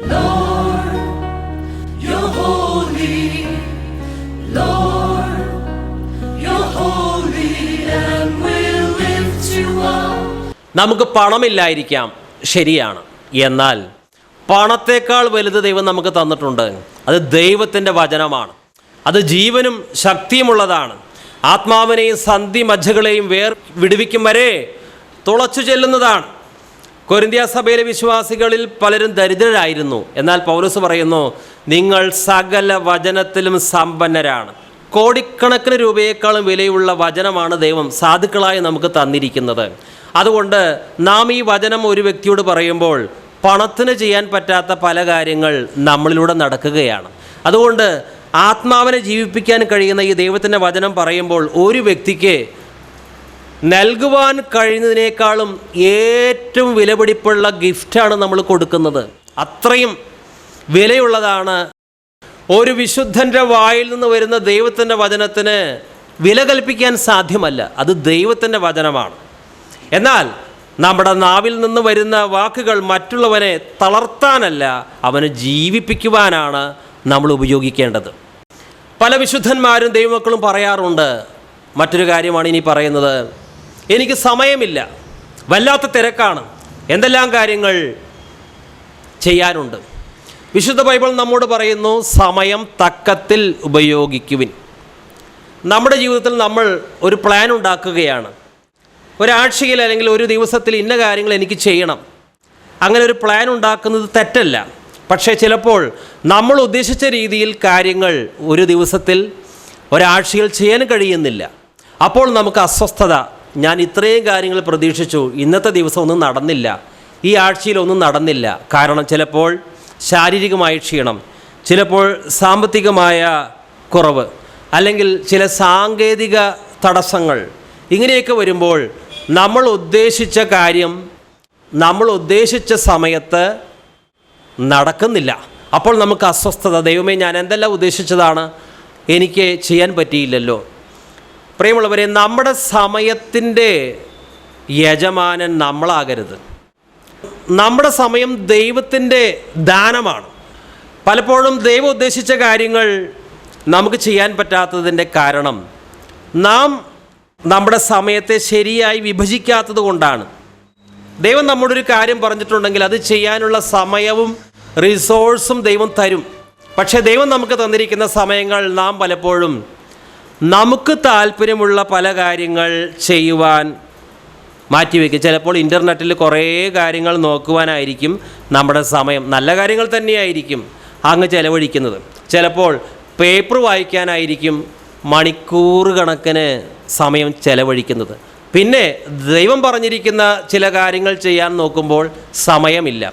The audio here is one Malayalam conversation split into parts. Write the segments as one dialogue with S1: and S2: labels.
S1: Lord, holy. Lord, holy, and.
S2: നമുക്ക് പണമില്ലായിരിക്കാം ശരിയാണ് എന്നാൽ പണത്തേക്കാൾ വലുത് ദൈവം നമുക്ക് തന്നിട്ടുണ്ട് അത് ദൈവത്തിന്റെ വചനമാണ് അത് ജീവനും ശക്തിയുമുള്ളതാണ് ആത്മാവിനെയും സന്ധി മജ്ജകളെയും വേർ വിടുവിക്കും വരെ തുളച്ചു ചെല്ലുന്നതാണ് കൊരിന്ത്യ സഭയിലെ വിശ്വാസികളിൽ പലരും ദരിദ്രരായിരുന്നു. എന്നാൽ പൗലോസ് പറയുന്നു നിങ്ങൾ സകല വചനത്തിലും സമ്പന്നരാണ്. കോടിക്കണക്കിന് രൂപയേക്കാളും വിലയുള്ള വചനമാണ് ദൈവം സാധുക്കളായി നമുക്ക് തന്നിരിക്കുന്നത്. അതുകൊണ്ട് നാം ഈ വചനം ഒരു വ്യക്തിയോട് പറയുമ്പോൾ പണത്തിന് ചെയ്യാൻ പറ്റാത്ത പല കാര്യങ്ങൾ നമ്മളിലൂടെ നടക്കുകയാണ്. അതുകൊണ്ട് ആത്മാവിനെ ജീവിപ്പിക്കാൻ കഴിയുന്ന ഈ ദൈവത്തിന്റെ വചനം പറയുമ്പോൾ ഒരു വ്യക്തിക്ക് നൽകുവാൻ കഴിയുന്നതിനേക്കാളും ഏറ്റവും വിലപിടിപ്പുള്ള ഗിഫ്റ്റാണ് നമ്മൾ കൊടുക്കുന്നത്. അത്രയും വിലയുള്ളതാണ്. ഒരു വിശുദ്ധന്റെ വായിൽ നിന്ന് വരുന്ന ദൈവത്തിന്റെ വചനത്തിന് വില കൽപ്പിക്കാൻ സാധ്യമല്ല. അത് ദൈവത്തിന്റെ വചനമാണ്. എന്നാൽ നമ്മുടെ നാവിൽ നിന്ന് വരുന്ന വാക്കുകൾ മറ്റുള്ളവനെ തളർത്താനല്ല അവനെ ജീവിപ്പിക്കുവാനാണ് നമ്മൾ ഉപയോഗിക്കേണ്ടത്. പല വിശുദ്ധന്മാരും ദൈവമക്കളും പറയാറുണ്ട്. മറ്റൊരു കാര്യമാണ് ഇനി പറയുന്നത്. എനിക്ക് സമയമില്ല. വല്ലാത്ത തിരക്കാണ്. എന്തെല്ലാം കാര്യങ്ങൾ ചെയ്യാനുണ്ട്? വിശുദ്ധ ബൈബിൾ നമ്മോട് പറയുന്നു സമയം തക്കത്തിൽ ഉപയോഗിക്കുവിൻ. നമ്മുടെ ജീവിതത്തിൽ നമ്മൾ ഒരു പ്ലാൻ ഉണ്ടാക്കുകയാണ്. ഒരാഴ്ചയിൽ അല്ലെങ്കിൽ ഒരു ദിവസത്തിൽ ഇന്ന കാര്യങ്ങൾ എനിക്ക് ചെയ്യണം. അങ്ങനെ ഒരു പ്ലാൻ ഉണ്ടാക്കുന്നത് തെറ്റല്ല. പക്ഷേ ചിലപ്പോൾ നമ്മൾ ഉദ്ദേശിച്ച രീതിയിൽ കാര്യങ്ങൾ ഒരു ദിവസത്തിൽ ഒരാഴ്ചയിൽ ചെയ്യാൻ കഴിയുന്നില്ല. അപ്പോൾ നമുക്ക് അസ്വസ്ഥത ഞാൻ ഇത്രയും കാര്യങ്ങൾ പ്രതീക്ഷിച്ചു. ഇന്നത്തെ ദിവസം ഒന്നും നടന്നില്ല. ഈ ആഴ്ചയിലൊന്നും നടന്നില്ല. കാരണം ചിലപ്പോൾ ശാരീരികമായ ക്ഷീണം ചിലപ്പോൾ സാമ്പത്തികമായ കുറവ് അല്ലെങ്കിൽ ചില സാങ്കേതിക തടസ്സങ്ങൾ ഇങ്ങനെയൊക്കെ വരുമ്പോൾ നമ്മൾ ഉദ്ദേശിച്ച കാര്യം നമ്മൾ ഉദ്ദേശിച്ച സമയത്ത് നടക്കുന്നില്ല. അപ്പോൾ നമുക്ക് അസ്വസ്ഥത ദൈവമേ ഞാൻ എന്തെല്ലാം ഉദ്ദേശിച്ചതാണ്? എനിക്ക് ചെയ്യാൻ പറ്റിയില്ലല്ലോ. പ്രിയമുള്ളവരെ നമ്മുടെ സമയത്തിന്റെ യജമാനൻ നമ്മളാകരുത്. നമ്മുടെ സമയം ദൈവത്തിന്റെ ദാനമാണ്. പലപ്പോഴും ദൈവം ഉദ്ദേശിച്ച കാര്യങ്ങൾ നമുക്ക് ചെയ്യാൻ പറ്റാത്തതിന്റെ കാരണം നാം നമ്മുടെ സമയത്തെ ശരിയായി വിഭജിക്കാത്തത് കൊണ്ടാണ്. ദൈവം നമ്മോടൊരു കാര്യം പറഞ്ഞിട്ടുണ്ടെങ്കിൽ അത് ചെയ്യാനുള്ള സമയവും റിസോഴ്സും ദൈവം തരും. പക്ഷേ ദൈവം നമുക്ക് തന്നിരിക്കുന്ന സമയങ്ങൾ നാം പലപ്പോഴും നമുക്ക് താല്പര്യമുള്ള പല കാര്യങ്ങൾ ചെയ്യുവാൻ മാറ്റിവെക്കും. ചിലപ്പോൾ ഇന്റർനെറ്റിൽ കുറേ കാര്യങ്ങൾ നോക്കുവാനായിരിക്കും നമ്മുടെ സമയം. നല്ല കാര്യങ്ങൾ തന്നെയായിരിക്കും അങ്ങ് ചിലവഴിക്കുന്നത്. ചിലപ്പോൾ പേപ്പർ വായിക്കാനായിരിക്കും മണിക്കൂർ കണക്കിന് സമയം ചിലവഴിക്കുന്നത്. പിന്നെ ദൈവം പറഞ്ഞിരിക്കുന്ന ചില കാര്യങ്ങൾ ചെയ്യാൻ നോക്കുമ്പോൾ സമയമില്ല.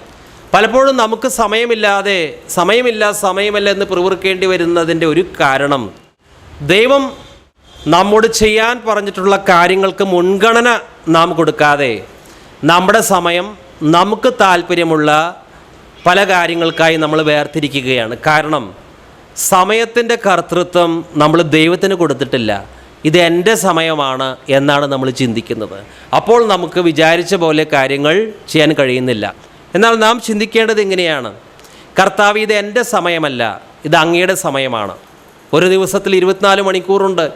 S2: പലപ്പോഴും നമുക്ക് സമയമില്ലാതെ സമയമില്ല സമയമല്ല എന്ന് പിറുവിറുക്കേണ്ടി വരുന്നതിന്റെ ഒരു കാരണം ദൈവം നമ്മോട് ചെയ്യാൻ പറഞ്ഞിട്ടുള്ള കാര്യങ്ങൾക്ക് മുൻഗണന നാം കൊടുക്കാതെ നമ്മുടെ സമയം നമുക്ക് താല്പര്യമുള്ള പല കാര്യങ്ങൾക്കായി നമ്മൾ വേർതിരിക്കുകയാണ്. കാരണം സമയത്തിന്റെ കർത്തൃത്വം നമ്മൾ ദൈവത്തിന് കൊടുത്തിട്ടില്ല. ഇത് എന്റെ സമയമാണ് എന്നാണ് നമ്മൾ ചിന്തിക്കുന്നത്. അപ്പോൾ നമുക്ക് വിചാരിച്ച പോലെ കാര്യങ്ങൾ ചെയ്യാൻ കഴിയുന്നില്ല. എന്നാൽ നാം ചിന്തിക്കേണ്ടത് എങ്ങനെയാണ് കർത്താവ് ഇത് എന്റെ സമയമല്ല ഇത് അങ്ങയുടെ സമയമാണ്. ഒരു ദിവസത്തിൽ ഇരുപത്തിനാല് മണിക്കൂറുണ്ട്.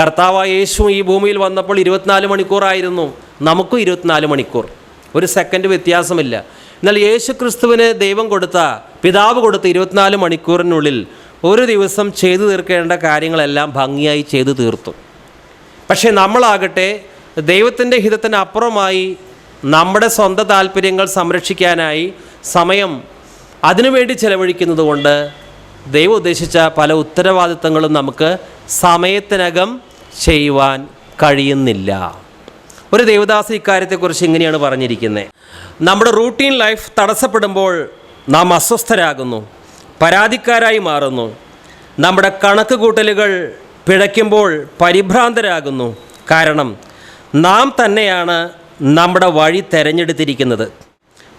S2: കർത്താവായ യേശു ഈ ഭൂമിയിൽ വന്നപ്പോൾ ഇരുപത്തിനാല് മണിക്കൂറായിരുന്നു. നമുക്കും ഇരുപത്തിനാല് മണിക്കൂർ. ഒരു സെക്കൻഡ് വ്യത്യാസമില്ല. എന്നാൽ യേശു ക്രിസ്തുവിന് ദൈവം കൊടുത്ത പിതാവ് കൊടുത്ത ഇരുപത്തിനാല് മണിക്കൂറിനുള്ളിൽ ഒരു ദിവസം ചെയ്തു തീർക്കേണ്ട കാര്യങ്ങളെല്ലാം ഭംഗിയായി ചെയ്തു തീർത്തു. പക്ഷേ നമ്മളാകട്ടെ ദൈവത്തിന്റെ ഹിതത്തിന് അപ്പുറമായി നമ്മുടെ സ്വന്തം താല്പര്യങ്ങൾ സംരക്ഷിക്കാനായി സമയം അതിനുവേണ്ടി ചെലവഴിക്കുന്നത് കൊണ്ട് ദൈവം ഉദ്ദേശിച്ച പല ഉത്തരവാദിത്തങ്ങളും നമുക്ക് സമയത്തിനകം ചെയ്യുവാൻ കഴിയുന്നില്ല. ഒരു ദേവദാസ ഇക്കാര്യത്തെക്കുറിച്ച് ഇങ്ങനെയാണ് പറഞ്ഞിരിക്കുന്നത് നമ്മുടെ റൂട്ടീൻ ലൈഫ് തടസ്സപ്പെടുമ്പോൾ നാം അസ്വസ്ഥരാകുന്നു പരാതിക്കാരായി മാറുന്നു. നമ്മുടെ കണക്ക് കൂട്ടലുകൾ പിഴയ്ക്കുമ്പോൾ പരിഭ്രാന്തരാകുന്നു. കാരണം നാം തന്നെയാണ് നമ്മുടെ വഴി തിരഞ്ഞെടുത്തിരിക്കുന്നത്.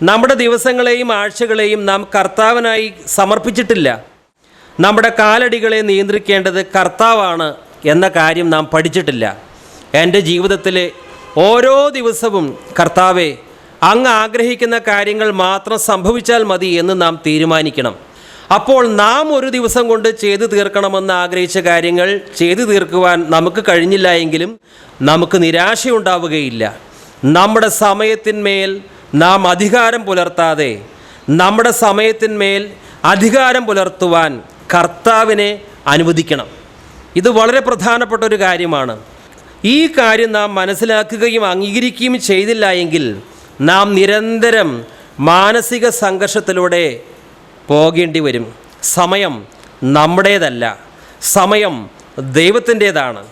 S2: നമ്മുടെ ദിവസങ്ങളെയും ആഴ്ചകളെയും നാം കർത്താവിനായി സമർപ്പിച്ചിട്ടില്ല. നമ്മുടെ കാലടികളെ നിയന്ത്രിക്കേണ്ടത് കർത്താവാണ് എന്ന കാര്യം നാം പഠിച്ചിട്ടില്ല. എന്റെ ജീവിതത്തിലെ ഓരോ ദിവസവും കർത്താവെ അങ്ങ് ആഗ്രഹിക്കുന്ന കാര്യങ്ങൾ മാത്രം സംഭവിച്ചാൽ മതി എന്ന് നാം തീരുമാനിക്കണം. അപ്പോൾ നാം ഒരു ദിവസം കൊണ്ട് ചെയ്തു തീർക്കണമെന്ന് ആഗ്രഹിച്ച കാര്യങ്ങൾ ചെയ്തു തീർക്കുവാൻ നമുക്ക് കഴിഞ്ഞില്ല എങ്കിലും നമുക്ക് നിരാശയുണ്ടാവുകയില്ല. നമ്മുടെ സമയത്തിന്മേൽ നാം അധികാരം പുലർത്താതെ നമ്മുടെ സമയത്തിന്മേൽ അധികാരം പുലർത്തുവാൻ കർത്താവിനെ അനുവദിക്കണം. ഇത് വളരെ പ്രധാനപ്പെട്ട ഒരു കാര്യമാണ്. ഈ കാര്യം നാം മനസ്സിലാക്കുകയും അംഗീകരിക്കുകയും ചെയ്തില്ല എങ്കിൽ നാം നിരന്തരം മാനസിക സംഘർഷത്തിലൂടെ പോകേണ്ടി വരും. സമയം നമ്മുടേതല്ല. സമയം ദൈവത്തിന്റേതാണ്.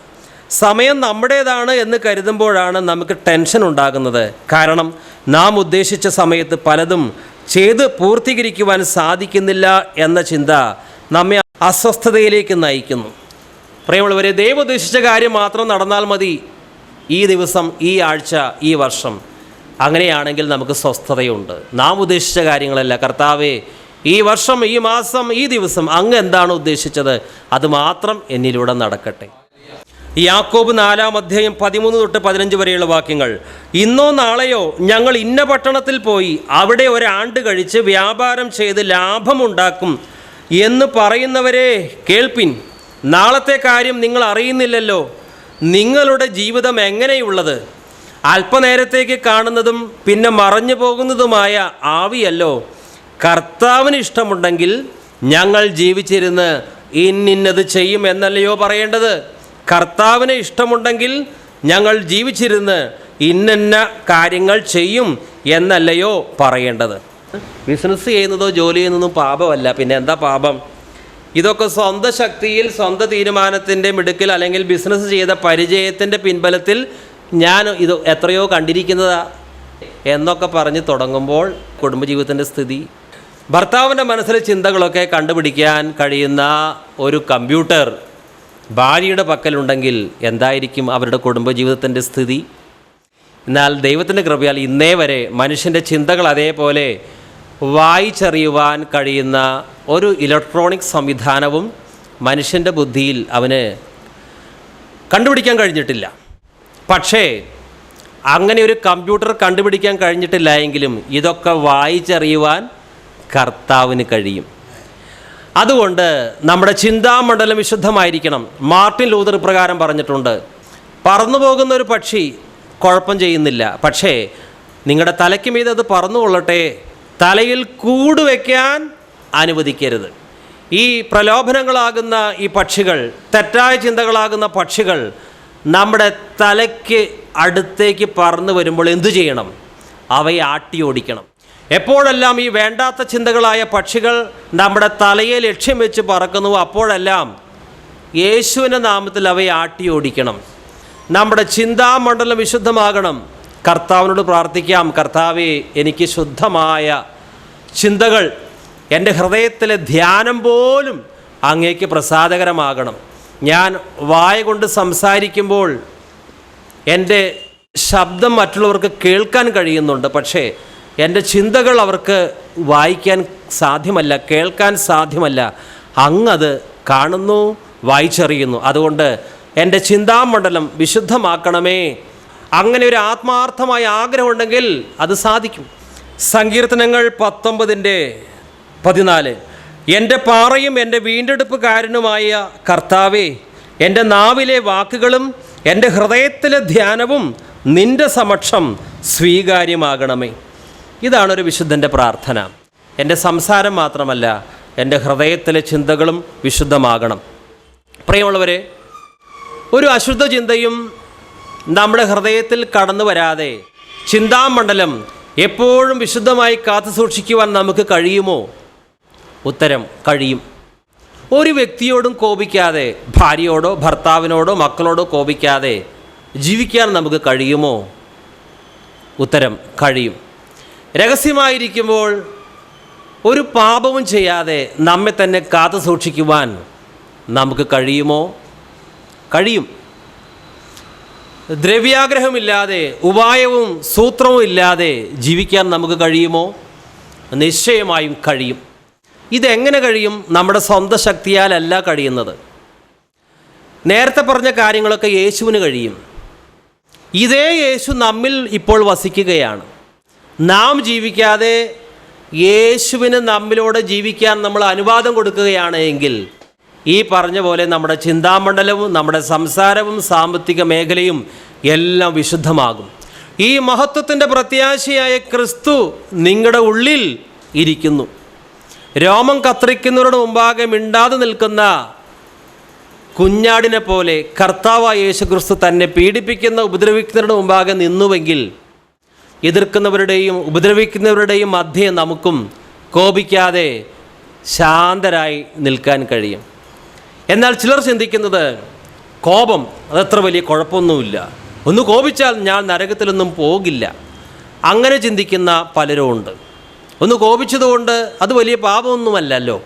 S2: സമയം നമ്മുടേതാണ് എന്ന് കരുതുമ്പോഴാണ് നമുക്ക് ടെൻഷൻ ഉണ്ടാകുന്നത്. കാരണം നാം ഉദ്ദേശിച്ച സമയത്ത് പലതും ചെയ്ത് പൂർത്തീകരിക്കുവാൻ സാധിക്കുന്നില്ല എന്ന ചിന്ത നമ്മെ അസ്വസ്ഥതയിലേക്ക് നയിക്കുന്നു. പ്രിയമുള്ളവരെ ദൈവം ഉദ്ദേശിച്ച കാര്യം മാത്രം നടന്നാൽ മതി. ഈ ദിവസം ഈ ആഴ്ച ഈ വർഷം അങ്ങനെയാണെങ്കിൽ നമുക്ക് സ്വസ്ഥതയുണ്ട്. നാം ഉദ്ദേശിച്ച കാര്യങ്ങളല്ല. കർത്താവേ ഈ വർഷം ഈ മാസം ഈ ദിവസം അങ്ങ് എന്താണ് ഉദ്ദേശിച്ചത്? അത് മാത്രം എന്നിലൂടെ നടക്കട്ടെ. യാക്കോബ് നാലാം അധ്യായം പതിമൂന്ന് തൊട്ട് പതിനഞ്ച് വരെയുള്ള വാക്യങ്ങൾ. ഇന്നോ നാളെയോ ഞങ്ങൾ ഇന്ന പട്ടണത്തിൽ പോയി അവിടെ ഒരാണ്ട് കഴിച്ച് വ്യാപാരം ചെയ്ത് ലാഭമുണ്ടാക്കും. എന്ന് പറയുന്നവരെ കേൾപ്പിൻ. നാളത്തെ കാര്യം നിങ്ങൾ അറിയുന്നില്ലല്ലോ. നിങ്ങളുടെ ജീവിതം എങ്ങനെയുള്ളത്? അല്പനേരത്തേക്ക് കാണുന്നതും പിന്നെ മറഞ്ഞു പോകുന്നതുമായ ആവിയല്ലോ. കർത്താവിന് ഇഷ്ടമുണ്ടെങ്കിൽ ഞങ്ങൾ ജീവിച്ചിരുന്ന് ഇന്നിന്നത് ചെയ്യും എന്നല്ലയോ പറയേണ്ടത്? കർത്താവിന് ഇഷ്ടമുണ്ടെങ്കിൽ ഞങ്ങൾ ജീവിച്ചിരുന്ന് ഇന്നന്ന കാര്യങ്ങൾ ചെയ്യും എന്നല്ലയോ പറയേണ്ടത്? ബിസിനസ് ചെയ്യുന്നതോ ജോലി ചെയ്യുന്നതും പാപമല്ല. പിന്നെ എന്താ പാപം? ഇതൊക്കെ സ്വന്തം ശക്തിയിൽ സ്വന്തം തീരുമാനത്തിന്റെ മിടുക്കിൽ അല്ലെങ്കിൽ ബിസിനസ് ചെയ്ത പരിചയത്തിന്റെ പിൻബലത്തിൽ ഞാൻ ഇത് എത്രയോ കണ്ടിരിക്കുന്നതാ എന്നൊക്കെ പറഞ്ഞ് തുടങ്ങുമ്പോൾ കുടുംബജീവിതത്തിന്റെ സ്ഥിതി ഭർത്താവിന്റെ മനസ്സിലെ ചിന്തകളൊക്കെ കണ്ടുപിടിക്കാൻ കഴിയുന്ന ഒരു കമ്പ്യൂട്ടർ ഭാര്യയുടെ പക്കലുണ്ടെങ്കിൽ എന്തായിരിക്കും അവരുടെ കുടുംബജീവിതത്തിന്റെ സ്ഥിതി? എന്നാൽ ദൈവത്തിന്റെ കൃപയാൽ ഇന്നേ വരെ മനുഷ്യന്റെ ചിന്തകൾ അതേപോലെ വായിച്ചറിയുവാൻ കഴിയുന്ന ഒരു ഇലക്ട്രോണിക് സംവിധാനവും മനുഷ്യന്റെ ബുദ്ധിയിൽ അവന് കണ്ടുപിടിക്കാൻ കഴിഞ്ഞിട്ടില്ല. പക്ഷേ അങ്ങനെ ഒരു കമ്പ്യൂട്ടർ കണ്ടുപിടിക്കാൻ കഴിഞ്ഞിട്ടില്ല എങ്കിലും ഇതൊക്കെ വായിച്ചറിയുവാൻ കർത്താവിന് കഴിയും. അതുകൊണ്ട് നമ്മുടെ ചിന്താമണ്ഡലം വിശുദ്ധമായിരിക്കണം. മാർട്ടിൻ ലൂതർ പ്രകാരം പറഞ്ഞിട്ടുണ്ട് പറന്നു പോകുന്ന ഒരു പക്ഷി കുഴപ്പം ചെയ്യുന്നില്ല. പക്ഷേ നിങ്ങളുടെ തലയ്ക്ക് മീതെ അത് പറന്നുകൊള്ളട്ടെ തലയിൽ കൂട് വയ്ക്കാൻ അനുവദിക്കരുത്. ഈ പ്രലോഭനങ്ങളാകുന്ന ഈ പക്ഷികൾ തെറ്റായ ചിന്തകളാകുന്ന പക്ഷികൾ നമ്മുടെ തലയ്ക്ക് അടുത്തേക്ക് പറന്നു വരുമ്പോൾ എന്തു ചെയ്യണം? അവയെ ആട്ടി ഓടിക്കണം. എപ്പോഴെല്ലാം ഈ വേണ്ടാത്ത ചിന്തകളായ പക്ഷികൾ നമ്മുടെ തലയെ ലക്ഷ്യം വെച്ച് പറക്കുന്നു അപ്പോഴെല്ലാം യേശുവിന്റെ നാമത്തിൽ അവയെ ആട്ടി ഓടിക്കണം. നമ്മുടെ ചിന്താമണ്ഡലം വിശുദ്ധമാകണം. കർത്താവിനോട് പ്രാർത്ഥിക്കാം. കർത്താവെ എനിക്ക് ശുദ്ധമായ ചിന്തകൾ എന്റെ ഹൃദയത്തിലെ ധ്യാനം പോലും അങ്ങേക്ക് പ്രസാദകരമാകണം. ഞാൻ വായ കൊണ്ട് സംസാരിക്കുമ്പോൾ എന്റെ ശബ്ദം മറ്റുള്ളവർക്ക് കേൾക്കാൻ കഴിയുന്നുണ്ട്. പക്ഷേ എന്റെ ചിന്തകൾ അവർക്ക് വായിക്കാൻ സാധ്യമല്ല കേൾക്കാൻ സാധ്യമല്ല. അങ്ങത് കാണുന്നു വായിച്ചറിയുന്നു. അതുകൊണ്ട് എന്റെ ചിന്താമണ്ഡലം വിശുദ്ധമാക്കണമേ. അങ്ങനെ ഒരു ആത്മാർത്ഥമായ ആഗ്രഹമുണ്ടെങ്കിൽ അത് സാധിക്കും. സങ്കീർത്തനങ്ങൾ പത്തൊമ്പതിന്റെ പതിനാല്. എന്റെ പാറയും എന്റെ വീണ്ടെടുപ്പുകാരനുമായ കർത്താവേ എന്റെ നാവിലെ വാക്കുകളും എന്റെ ഹൃദയത്തിലെ ധ്യാനവും നിന്റെ സമക്ഷം സ്വീകാര്യമാകണമേ. ഇതാണ് ഒരു വിശുദ്ധന്റെ പ്രാർത്ഥന. എന്റെ സംസാരം മാത്രമല്ല എന്റെ ഹൃദയത്തിലെ ചിന്തകളും വിശുദ്ധമാകണം. പ്രിയമുള്ളവരെ ഒരു അശുദ്ധ ചിന്തയും നമ്മുടെ ഹൃദയത്തിൽ കടന്നു വരാതെ ചിന്താമണ്ഡലം എപ്പോഴും വിശുദ്ധമായി കാത്തു സൂക്ഷിക്കുവാൻ നമുക്ക് കഴിയുമോ? ഉത്തരം കഴിയും. ഒരു വ്യക്തിയോടും കോപിക്കാതെ ഭാര്യയോടോ ഭർത്താവിനോടോ മക്കളോടോ കോപിക്കാതെ ജീവിക്കാൻ നമുക്ക് കഴിയുമോ? ഉത്തരം കഴിയും. രഹസ്യമായിരിക്കുമ്പോൾ ഒരു പാപവും ചെയ്യാതെ നമ്മെ തന്നെ കാത്തു സൂക്ഷിക്കുവാൻ നമുക്ക് കഴിയുമോ? കഴിയും. ദ്രവ്യാഗ്രഹമില്ലാതെ ഉപായവും സൂത്രവും ഇല്ലാതെ ജീവിക്കാൻ നമുക്ക് കഴിയുമോ? നിശ്ചയമായും കഴിയും. ഇതെങ്ങനെ കഴിയും? നമ്മുടെ സ്വന്തം ശക്തിയാലല്ല കഴിയുന്നത്. നേരത്തെ പറഞ്ഞ കാര്യങ്ങളൊക്കെ യേശുവിന് കഴിയും. ഇതേ യേശു നമ്മിൽ ഇപ്പോൾ വസിക്കുകയാണ്. നാം ജീവിക്കാതെ യേശുവിന് നമ്മിലൂടെ ജീവിക്കാൻ നമ്മൾ അനുവാദം കൊടുക്കുകയാണ് എങ്കിൽ ഈ പറഞ്ഞ പോലെ നമ്മുടെ ചിന്താമണ്ഡലവും നമ്മുടെ സംസാരവും സാമ്പത്തിക മേഖലയും എല്ലാം വിശുദ്ധമാകും. ഈ മഹത്വത്തിന്റെ പ്രത്യാശയായ ക്രിസ്തു നിങ്ങളുടെ ഉള്ളിൽ ഇരിക്കുന്നു. രോമം കത്രിക്കുന്നവരുടെ മുമ്പാകെ മിണ്ടാതെ നിൽക്കുന്ന കുഞ്ഞാടിനെ പോലെ കർത്താവായ യേശു ക്രിസ്തു തന്നെ പീഡിപ്പിക്കുന്ന ഉപദ്രവിക്കുന്നവരുടെ മുമ്പാകെ നിന്നുവെങ്കിൽ എതിർക്കുന്നവരുടെയും ഉപദ്രവിക്കുന്നവരുടെയും മധ്യേ നമുക്കും കോപിക്കാതെ ശാന്തരായി നിൽക്കാൻ കഴിയും. എന്നാൽ ചിലർ ചിന്തിക്കുന്നത് കോപം അതത്ര വലിയ കുഴപ്പമൊന്നുമില്ല. ഒന്ന് കോപിച്ചാൽ ഞാൻ നരകത്തിലൊന്നും പോകില്ല. അങ്ങനെ ചിന്തിക്കുന്ന പലരും ഉണ്ട് ഒന്ന് കോപിച്ചതുകൊണ്ട് അത് വലിയ പാപമൊന്നുമല്ലല്ലോ.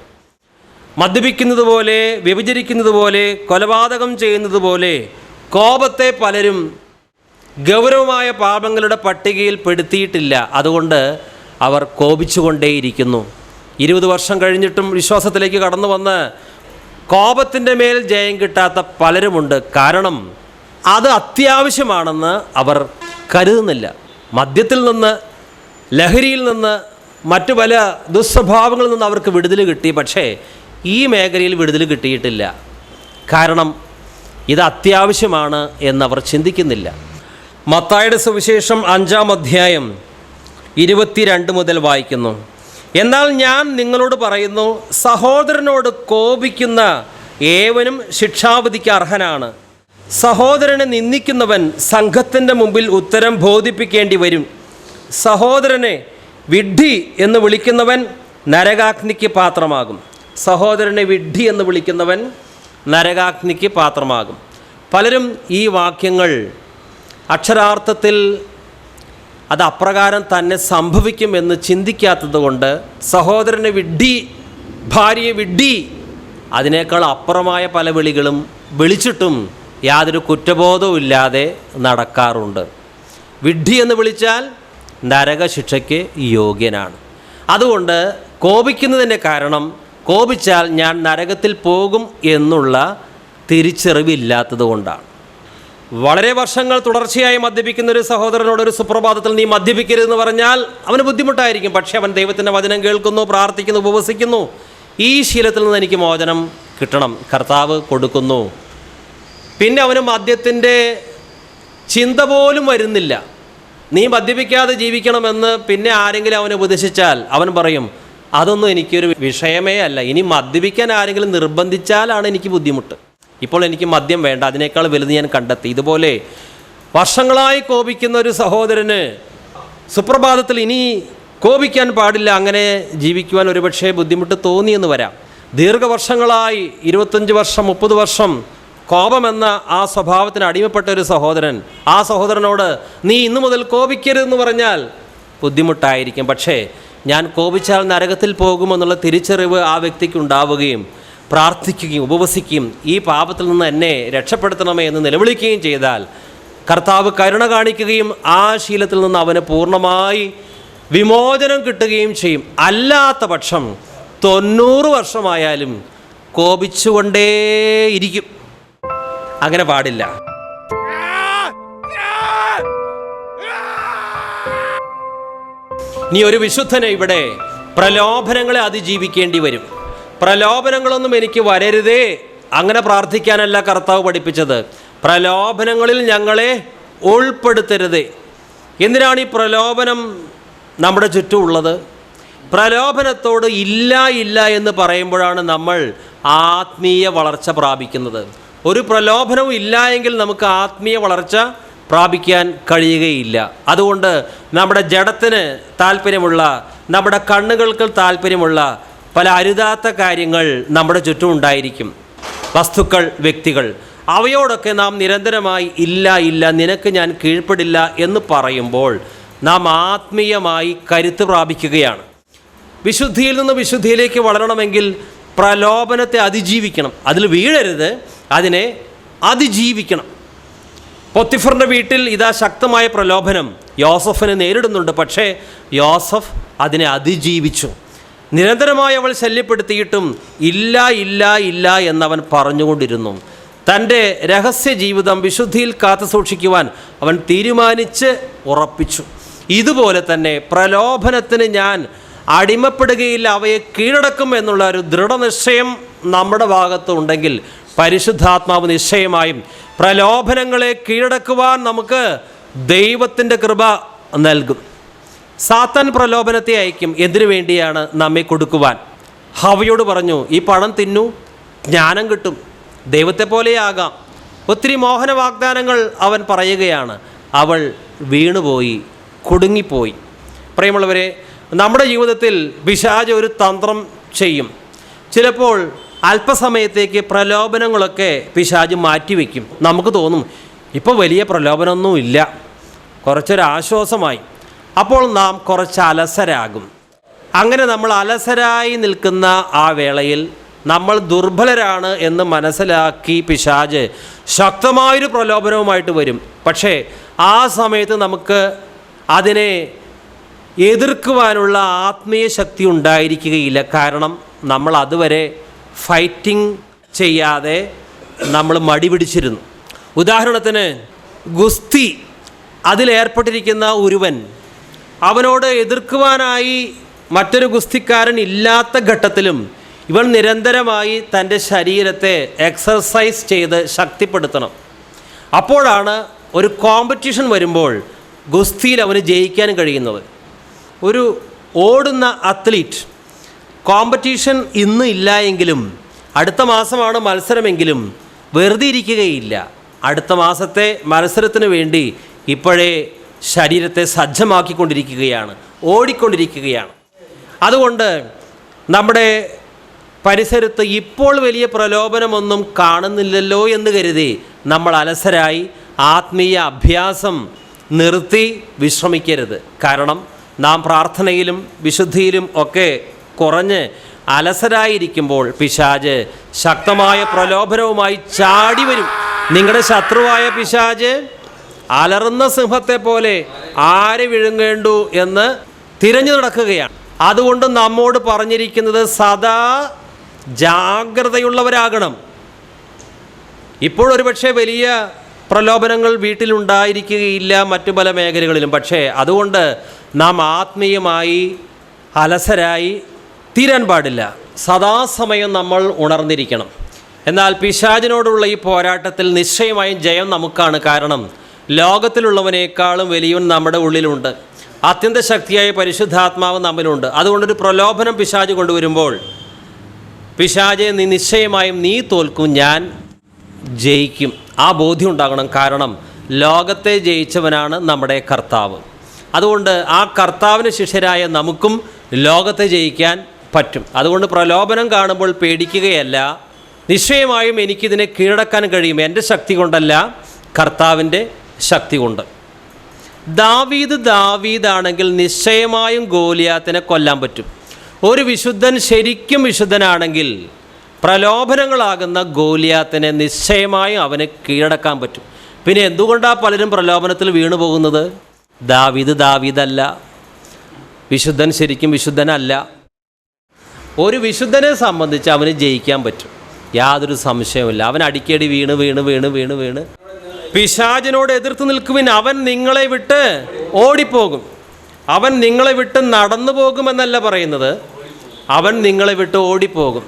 S2: മദ്യപിക്കുന്നത് പോലെ വ്യഭിചരിക്കുന്നത് പോലെ കൊലപാതകം ചെയ്യുന്നത് പോലെ കോപത്തെ പലരും ഗൗരവമായ പാപങ്ങളുടെ പട്ടികയിൽ പെടുത്തിയിട്ടില്ല. അതുകൊണ്ട് അവർ കോപിച്ചുകൊണ്ടേയിരിക്കുന്നു. ഇരുപത് വർഷം കഴിഞ്ഞിട്ടും വിശ്വാസത്തിലേക്ക് കടന്നു വന്ന് കോപത്തിന്റെ മേൽ ജയം കിട്ടാത്ത പലരുമുണ്ട്. കാരണം അത് അത്യാവശ്യമാണെന്ന് അവർ കരുതുന്നില്ല. മദ്യത്തിൽ നിന്ന് ലഹരിയിൽ നിന്ന് മറ്റു പല ദുസ്വഭാവങ്ങളിൽ നിന്ന് അവർക്ക് വിടുതൽ കിട്ടി. പക്ഷേ ഈ മേഖലയിൽ വിടുതൽ കിട്ടിയിട്ടില്ല. കാരണം ഇത് അത്യാവശ്യമാണ് എന്നവർ ചിന്തിക്കുന്നില്ല. മത്തായുടെ സുവിശേഷം അഞ്ചാം അധ്യായം ഇരുപത്തിരണ്ട് മുതൽ വായിക്കുന്നു. എന്നാൽ ഞാൻ നിങ്ങളോട് പറയുന്നു സഹോദരനോട് കോപിക്കുന്ന ഏവനും ശിക്ഷാവിധിക്ക് അർഹനാണ്. സഹോദരനെ നിന്ദിക്കുന്നവൻ സംഘത്തിന്റെ മുമ്പിൽ ഉത്തരം ബോധിപ്പിക്കേണ്ടി വരും. സഹോദരനെ വിഡ്ഢി എന്ന് വിളിക്കുന്നവൻ നരകാഗ്നിക്ക് പാത്രമാകും. സഹോദരനെ വിഡ്ഢി എന്ന് വിളിക്കുന്നവൻ നരകാഗ്നിക്ക് പാത്രമാകും. പലരും ഈ വാക്യങ്ങൾ അക്ഷരാർത്ഥത്തിൽ അത് അപ്രകാരം തന്നെ സംഭവിക്കുമെന്ന് ചിന്തിക്കാത്തത് കൊണ്ട് സഹോദരനെ വിഡ്ഢി ഭാര്യയെ വിഡ്ഢി അതിനേക്കാൾ അപ്പുറമായ പല വിളികളും വിളിച്ചിട്ടും യാതൊരു കുറ്റബോധവും ഇല്ലാതെ നടക്കാറുണ്ട്. വിഡ്ഢി എന്ന് വിളിച്ചാൽ നരകശിക്ഷയ്ക്ക് യോഗ്യനാണ്. അതുകൊണ്ട് കോപിക്കുന്നതിന്റെ കാരണം കോപിച്ചാൽ ഞാൻ നരകത്തിൽ പോകും എന്നുള്ള തിരിച്ചറിവില്ലാത്തത് കൊണ്ടാണ് വളരെ വർഷങ്ങൾ തുടർച്ചയായി മദ്യപിക്കുന്ന ഒരു സഹോദരനോട് ഒരു സുപ്രഭാതത്തിൽ നീ മദ്യപിക്കരുതെന്ന് പറഞ്ഞാൽ അവന് ബുദ്ധിമുട്ടായിരിക്കും. പക്ഷേ അവൻ ദൈവത്തിന്റെ വചനം കേൾക്കുന്നു പ്രാർത്ഥിക്കുന്നു ഉപവസിക്കുന്നു. ഈ ശീലത്തിൽ നിന്ന് എനിക്ക് മോചനം കിട്ടണം. കർത്താവ് കൊടുക്കുന്നു. പിന്നെ അവന് മദ്യത്തിന്റെ ചിന്ത പോലും വരുന്നില്ല. നീ മദ്യപിക്കാതെ ജീവിക്കണമെന്ന് പിന്നെ ആരെങ്കിലും അവനെ ഉപദേശിച്ചാൽ അവൻ പറയും അതൊന്നും എനിക്കൊരു വിഷയമേ അല്ല. ഇനി മദ്യപിക്കാൻ ആരെങ്കിലും നിർബന്ധിച്ചാലാണ് എനിക്ക് ബുദ്ധിമുട്ട്. ഇപ്പോൾ എനിക്ക് മദ്യം വേണ്ട അതിനേക്കാൾ വലുത് ഞാൻ കണ്ടെത്തി. ഇതുപോലെ വർഷങ്ങളായി കോപിക്കുന്ന ഒരു സഹോദരന് സുപ്രഭാതത്തിൽ ഇനി കോപിക്കാൻ പാടില്ല അങ്ങനെ ജീവിക്കുവാൻ ഒരുപക്ഷെ ബുദ്ധിമുട്ട് തോന്നിയെന്ന് വരാം. ദീർഘവർഷങ്ങളായി ഇരുപത്തഞ്ച് വർഷം മുപ്പത് വർഷം കോപമെന്ന ആ സ്വഭാവത്തിന് അടിമപ്പെട്ട ഒരു സഹോദരൻ ആ സഹോദരനോട് നീ ഇന്നു മുതൽ കോപിക്കരുതെന്ന് പറഞ്ഞാൽ ബുദ്ധിമുട്ടായിരിക്കും. പക്ഷേ ഞാൻ കോപിച്ചാൽ നരകത്തിൽ പോകുമെന്നുള്ള തിരിച്ചറിവ് ആ വ്യക്തിക്ക് ഉണ്ടാവുകയും പ്രാർത്ഥിക്കുകയും ഉപവസിക്കുകയും ഈ പാപത്തിൽ നിന്ന് എന്നെ രക്ഷപ്പെടുത്തണമേ എന്ന് നിലവിളിക്കുകയും ചെയ്താൽ കർത്താവ് കരുണ കാണിക്കുകയും ആ ശീലത്തിൽ നിന്ന് അവന് പൂർണമായി വിമോചനം കിട്ടുകയും ചെയ്യും. അല്ലാത്ത പക്ഷം തൊണ്ണൂറ് വർഷമായാലും കോപിച്ചുകൊണ്ടേയിരിക്കും. അങ്ങനെ പാടില്ല. നീ ഒരു വിശുദ്ധനെ ഇവിടെ പ്രലോഭനങ്ങളെ അതിജീവിക്കേണ്ടി വരും. പ്രലോഭനങ്ങളൊന്നും എനിക്ക് വരരുതേ. അങ്ങനെ പ്രാർത്ഥിക്കാനല്ല കർത്താവ് പഠിപ്പിച്ചത്. പ്രലോഭനങ്ങളിൽ ഞങ്ങളെ ഉൾപ്പെടുത്തരുതേ. എന്തിനാണ് ഈ പ്രലോഭനം നമ്മുടെ ചുറ്റുമുള്ളത്? പ്രലോഭനത്തോട് ഇല്ല ഇല്ല എന്ന് പറയുമ്പോഴാണ് നമ്മൾ ആത്മീയ വളർച്ച പ്രാപിക്കുന്നത്. ഒരു പ്രലോഭനവും ഇല്ല എങ്കിൽ നമുക്ക് ആത്മീയ വളർച്ച പ്രാപിക്കാൻ കഴിയുകയില്ല. അതുകൊണ്ട് നമ്മുടെ ജഡത്തിന് താല്പര്യമുള്ള നമ്മുടെ കണ്ണുകൾക്ക് താല്പര്യമുള്ള പല അരുതാത്ത കാര്യങ്ങൾ നമ്മുടെ ചുറ്റും ഉണ്ടായിരിക്കും. വസ്തുക്കൾ വ്യക്തികൾ അവയോടൊക്കെ നാം നിരന്തരമായി ഇല്ല ഇല്ല നിനക്ക് ഞാൻ കീഴ്പ്പെടില്ല എന്ന് പറയുമ്പോൾ നാം ആത്മീയമായി കരുത്ത് പ്രാപിക്കുകയാണ്. വിശുദ്ധിയിൽ നിന്ന് വിശുദ്ധിയിലേക്ക് വളരണമെങ്കിൽ പ്രലോഭനത്തെ അതിജീവിക്കണം. അതിൽ വീഴരുത് അതിനെ അതിജീവിക്കണം. പൊത്തിഫറിന്റെ വീട്ടിൽ ഇതാ ശക്തമായ പ്രലോഭനം യോസഫിനെ നേരിടുന്നുണ്ട്. പക്ഷേ യോസഫ് അതിനെ അതിജീവിച്ചു. നിരന്തരമായി അവൾ ശല്യപ്പെടുത്തിയിട്ടും ഇല്ല ഇല്ല ഇല്ല എന്നവൻ പറഞ്ഞുകൊണ്ടിരുന്നു. തന്റെ രഹസ്യ ജീവിതം വിശുദ്ധിയിൽ കാത്തു സൂക്ഷിക്കുവാൻ അവൻ തീരുമാനിച്ച് ഉറപ്പിച്ചു. ഇതുപോലെ തന്നെ പ്രലോഭനത്തിന് ഞാൻ അടിമപ്പെടുകയില്ല അവയെ കീഴടക്കും എന്നുള്ള ഒരു ദൃഢനിശ്ചയം നമ്മുടെ ഭാഗത്ത് ഉണ്ടെങ്കിൽ പരിശുദ്ധാത്മാവ് നിശ്ചയമായും പ്രലോഭനങ്ങളെ കീഴടക്കുവാൻ നമുക്ക് ദൈവത്തിന്റെ കൃപ നൽകും. സാത്താൻ പ്രലോഭനത്തെ അയക്കും. എന്തിനു വേണ്ടിയാണ് നമ്മെ കൊടുക്കുവാൻ? ഹവയോട് പറഞ്ഞു ഈ പണം തിന്നു ജ്ഞാനം കിട്ടും. ദൈവത്തെ പോലെയാകാം. ഒത്തിരി മോഹന വാഗ്ദാനങ്ങൾ അവൻ പറയുകയാണ്. അവൾ വീണുപോയി കുടുങ്ങിപ്പോയി. പ്രിയമുള്ളവരെ നമ്മുടെ ജീവിതത്തിൽ പിശാച് ഒരു തന്ത്രം ചെയ്യും. ചിലപ്പോൾ അല്പസമയത്തേക്ക് പ്രലോഭനങ്ങളൊക്കെ പിശാജ് മാറ്റിവെക്കും. നമുക്ക് തോന്നും ഇപ്പോൾ വലിയ പ്രലോഭനമൊന്നുമില്ല. കുറച്ചൊരാശ്വാസമായി. അപ്പോൾ നാം കുറച്ച് അലസരാകും. അങ്ങനെ നമ്മൾ അലസരായി നിൽക്കുന്ന ആ വേളയിൽ നമ്മൾ ദുർബലരാണ് എന്ന് മനസ്സിലാക്കി പിശാജ് ശക്തമായൊരു പ്രലോഭനവുമായിട്ട് വരും. പക്ഷേ ആ സമയത്ത് നമുക്ക് അതിനെ എതിർക്കുവാനുള്ള ആത്മീയ ശക്തി ഉണ്ടായിരിക്കുകയില്ല. കാരണം നമ്മൾ അതുവരെ ഫൈറ്റിംഗ് ചെയ്യാതെ നമ്മൾ മടി പിടിച്ചിരുന്നു. ഉദാഹരണത്തിന് ഗുസ്തി അതിലേർപ്പെട്ടിരിക്കുന്ന ഒരുവൻ അവനോട് എതിർക്കുവാനായി മറ്റൊരു ഗുസ്തിക്കാരൻ ഇല്ലാത്ത ഘട്ടത്തിലും ഇവൻ നിരന്തരമായി തന്റെ ശരീരത്തെ എക്സർസൈസ് ചെയ്ത് ശക്തിപ്പെടുത്തണം. അപ്പോഴാണ് ഒരു കോമ്പറ്റീഷൻ വരുമ്പോൾ ഗുസ്തിയിൽ അവന് ജയിക്കാൻ കഴിയുന്നത്. ഒരു ഓടുന്ന അത്ലീറ്റ് കോമ്പറ്റീഷൻ ഇന്ന് ഇല്ല എങ്കിലും അടുത്ത മാസമാണ് മത്സരമെങ്കിലും വെറുതെ ഇരിക്കുകയില്ല. അടുത്ത മാസത്തെ മത്സരത്തിന് വേണ്ടി ഇപ്പോഴേ ശരീരത്തെ സജ്ജമാക്കിക്കൊണ്ടിരിക്കുകയാണ് ഓടിക്കൊണ്ടിരിക്കുകയാണ്. അതുകൊണ്ട് നമ്മുടെ പരിസരത്ത് ഇപ്പോൾ വലിയ പ്രലോഭനമൊന്നും കാണുന്നില്ലല്ലോ എന്ന് കരുതി നമ്മൾ അലസരായി ആത്മീയ അഭ്യാസം നിർത്തി വിശ്രമിക്കരുത്. കാരണം നാം പ്രാർത്ഥനയിലും വിശുദ്ധിയിലും ഒക്കെ കുറഞ്ഞ് അലസരായിരിക്കുമ്പോൾ പിശാജ് ശക്തമായ പ്രലോഭനവുമായി ചാടി വരും. നിങ്ങളുടെ ശത്രുവായ പിശാജ് അലറുന്ന സിംഹത്തെ പോലെ ആര് വിഴുങ്ങേണ്ടു എന്ന് തിരഞ്ഞു നടക്കുകയാണ്. അതുകൊണ്ട് നമ്മോട് പറഞ്ഞിരിക്കുന്നത് സദാ ജാഗ്രതയുള്ളവരാകണം. ഇപ്പോഴൊരു പക്ഷേ വലിയ പ്രലോഭനങ്ങൾ വീട്ടിലുണ്ടായിരിക്കുകയില്ല മറ്റു പല മേഖലകളിലും. പക്ഷേ അതുകൊണ്ട് നാം ആത്മീയമായി അലസരായി തീരാൻ പാടില്ല. സദാസമയം നമ്മൾ ഉണർന്നിരിക്കണം. എന്നാൽ പിശാചിനോടുള്ള ഈ പോരാട്ടത്തിൽ നിശ്ചയമായും ജയം നമുക്കാണ് കാരണം ലോകത്തിലുള്ളവനേക്കാളും വലിയവൻ നമ്മുടെ ഉള്ളിലുണ്ട്. അത്യന്ത ശക്തിയായ പരിശുദ്ധാത്മാവ് നമ്മിലുണ്ട്. അതുകൊണ്ടൊരു പ്രലോഭനം പിശാജ് കൊണ്ടുവരുമ്പോൾ പിശാജെ നീ നിശ്ചയമായും നീ തോൽക്കും ഞാൻ ജയിക്കും. ആ ബോധ്യം ഉണ്ടാകണം. കാരണം ലോകത്തെ ജയിച്ചവനാണ് നമ്മുടെ കർത്താവ്. അതുകൊണ്ട് ആ കർത്താവിന് ശിഷ്യരായ നമുക്കും ലോകത്തെ ജയിക്കാൻ പറ്റും. അതുകൊണ്ട് പ്രലോഭനം കാണുമ്പോൾ പേടിക്കുകയല്ല. നിശ്ചയമായും എനിക്കിതിനെ കീഴടക്കാൻ കഴിയും. എന്റെ ശക്തി കൊണ്ടല്ല കർത്താവിന്റെ ശക്തി കൊണ്ട്. ദാവീദ് ദാവീദാണെങ്കിൽ നിശ്ചയമായും ഗോലിയാത്തിനെ കൊല്ലാൻ പറ്റും. ഒരു വിശുദ്ധൻ ശരിക്കും വിശുദ്ധനാണെങ്കിൽ പ്രലോഭനങ്ങളാകുന്ന ഗോലിയാത്തിനെ നിശ്ചയമായും അവന് കീഴടക്കാൻ പറ്റും. പിന്നെ എന്തുകൊണ്ടാണ് പലരും പ്രലോഭനത്തിൽ വീണു പോകുന്നത്? ദാവീദ് ദാവീദല്ല. വിശുദ്ധൻ ശരിക്കും വിശുദ്ധനല്ല. ഒരു വിശുദ്ധനെ സംബന്ധിച്ച് അവന് ജയിക്കാൻ പറ്റും. യാതൊരു സംശയവുമില്ല. അവൻ അടിക്കടി വീണ് വീണ് വീണ് വീണ് വീണ്. പിശാചിനോട് എതിർത്ത് നിൽക്കുവിൻ. അവൻ നിങ്ങളെ വിട്ട് ഓടിപ്പോകും. അവൻ നിങ്ങളെ വിട്ട് നടന്നു പോകുമെന്നല്ല പറയുന്നത്. അവൻ നിങ്ങളെ വിട്ട് ഓടിപ്പോകും.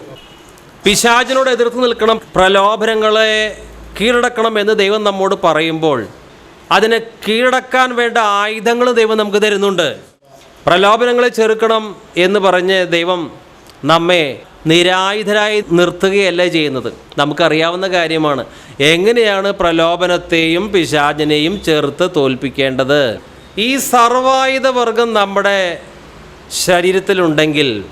S2: പിശാചിനോട് എതിർത്ത് നിൽക്കണം. പ്രലോഭനങ്ങളെ കീഴടക്കണം എന്ന് ദൈവം നമ്മോട് പറയുമ്പോൾ അതിനെ കീഴടക്കാൻ വേണ്ട ആയുധങ്ങൾ ദൈവം നമുക്ക് തരുന്നുണ്ട്. പ്രലോഭനങ്ങളെ ചെറുക്കണം എന്ന് പറഞ്ഞ് ദൈവം നമ്മെ നിരായുധരായി നിർത്തുകയല്ല ചെയ്യുന്നത്? നമുക്കറിയാവുന്ന കാര്യമാണ്. എങ്ങനെയാണ് പ്രലോഭനത്തെയും പിശാചനെയും ചേർത്ത് തോൽപ്പിക്കേണ്ടത്? ഈ സർവായുധ വർഗം നമ്മുടെ ശരീരത്തിലുണ്ടെങ്കിൽ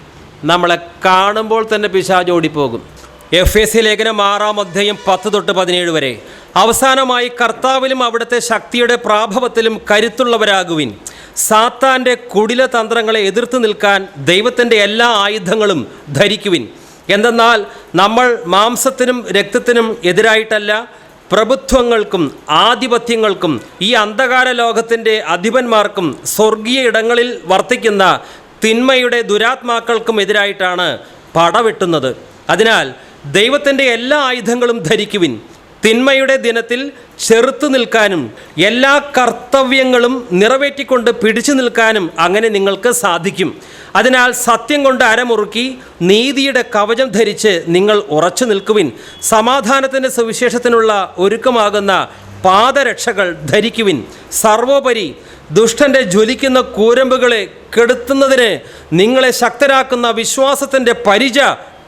S2: നമ്മളെ കാണുമ്പോൾ തന്നെ പിശാജ് ഓടിപ്പോകും. എഫ് എസ് സി ലേഖനം ആറാം അധ്യായം പത്ത് തൊട്ട് പതിനേഴ് വരെ. അവസാനമായി കർത്താവിലും അവിടുത്തെ ശക്തിയുടെ പ്രാഭവത്തിലും കരുത്തുള്ളവരാകുവിൻ. സാത്താന്റെ കുടില തന്ത്രങ്ങളെ എതിർത്ത് നിൽക്കാൻ ദൈവത്തിന്റെ എല്ലാ ആയുധങ്ങളും ധരിക്കുവിൻ. എന്തെന്നാൽ നമ്മൾ മാംസത്തിനും രക്തത്തിനും എതിരായിട്ടല്ല പ്രഭുത്വങ്ങൾക്കും ആധിപത്യങ്ങൾക്കും ഈ അന്ധകാര ലോകത്തിന്റെ അധിപന്മാർക്കും സ്വർഗീയ ഇടങ്ങളിൽ വർത്തിക്കുന്ന തിന്മയുടെ ദുരാത്മാക്കൾക്കും എതിരായിട്ടാണ് പടവെട്ടുന്നത്. അതിനാൽ ദൈവത്തിന്റെ എല്ലാ ആയുധങ്ങളും ധരിക്കുവിൻ. തിന്മയുടെ ദിനത്തിൽ ചെറുത്തു നിൽക്കാനും എല്ലാ കർത്തവ്യങ്ങളും നിറവേറ്റിക്കൊണ്ട് പിടിച്ചു നിൽക്കാനും അങ്ങനെ നിങ്ങൾക്ക് സാധിക്കും. അതിനാൽ സത്യം കൊണ്ട് അരമുറുക്കി നീതിയുടെ കവചം ധരിച്ച് നിങ്ങൾ ഉറച്ചു നിൽക്കുവിൻ. സമാധാനത്തിന്റെ സുവിശേഷത്തിനുള്ള ഒരുക്കമാകുന്ന പാദരക്ഷകൾ ധരിക്കുവിൻ. സർവോപരി ദുഷ്ടന്റെ ജ്വലിക്കുന്ന കൂരമ്പുകളെ കെടുത്തുന്നതിന് നിങ്ങളെ ശക്തരാക്കുന്ന വിശ്വാസത്തിന്റെ പരിച